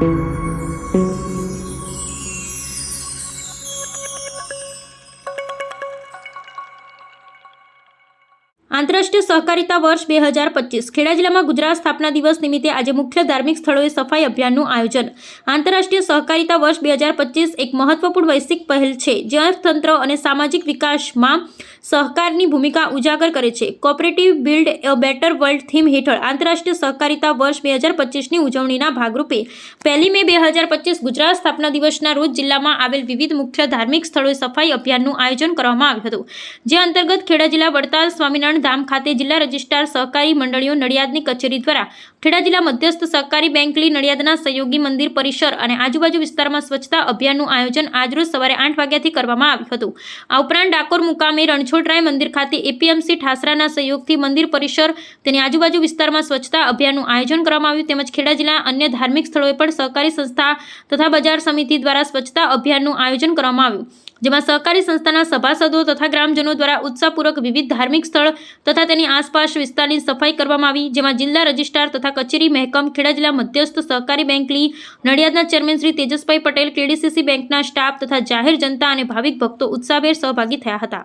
thank you સહકારિતા વર્ષ બે હજાર પચીસ. ખેડા જિલ્લામાં ગુજરાત સ્થાપના દિવસ નિમિત્તે આજે મુખ્ય ધાર્મિક સ્થળોએ સફાઈ અભિયાનનું આયોજન. આંતરરાષ્ટ્રીય સહકારિતા વર્ષ બે હજાર પચીસ એક મહત્વપૂર્ણ વૈશ્વિક પહેલ છે, જે અર્થતંત્ર અને સામાજિક વિકાસમાં સહકારની ભૂમિકા ઉજાગર કરે છે. Cooperative build a better world theme હેઠળ આંતરરાષ્ટ્રીય સહકારિતા વર્ષ બે હજાર પચીસની ઉજવણીના ભાગરૂપે પહેલી મે બે હજાર પચીસ ગુજરાત સ્થાપના દિવસના રોજ જિલ્લામાં આવેલ વિવિધ મુખ્ય ધાર્મિક સ્થળોએ સફાઈ અભિયાનનું આયોજન કરવામાં આવ્યું હતું, જે અંતર્ગત ખેડા જિલ્લા વડતાલ સ્વામિનારાયણ ધામ ખાતે જિલ્લા રજિસ્ટ્રાર સહકારી મંડળીઓ નડિયાદની કચેરી દ્વારા ખેડા જિલ્લા મધ્યસ્થ સહકારી બેંકલી નડિયાદના સહયોગી મંદિર પરિસર અને આજુબાજુ વિસ્તારમાં સ્વચ્છતા અભિયાનનું આયોજન આજરોજ સવારે આઠ વાગ્યાથી કરવામાં આવ્યું હતું. આ ઉપરાંત ડાકોર મુકામે રણછોડરાય મંદિર ખાતે એપીએમસી ઠાસરાના સહયોગથી મંદિર પરિસર તેની આજુબાજુ વિસ્તારમાં સ્વચ્છતા અભિયાનનું આયોજન કરવામાં આવ્યું. તેમજ ખેડા જિલ્લા અન્ય ધાર્મિક સ્થળોએ પણ સહકારી સંસ્થા તથા બજાર સમિતિ દ્વારા સ્વચ્છતા અભિયાનનું આયોજન કરવામાં આવ્યું. જેમાં સહકારી સંસ્થાના સભાસદો તથા ગ્રામજનો દ્વારા ઉત્સાહપૂર્વક વિવિધ ધાર્મિક સ્થળ તથા તેની આસપાસ વિસ્તારની સફાઈ કરવામાં આવી, જેમાં જિલ્લા રજિસ્ટ્રાર તથા કચેરી મહેકમ, ખેડા જિલ્લા મધ્યસ્થ સહકારી બેંકની નડિયાદના ચેરમેન શ્રી તેજસભાઈ પટેલ, કેડીસીસી બેંકના સ્ટાફ તથા જાહેર જનતા અને ભાવિક ભક્તો ઉત્સાહભેર સહભાગી થયા હતા.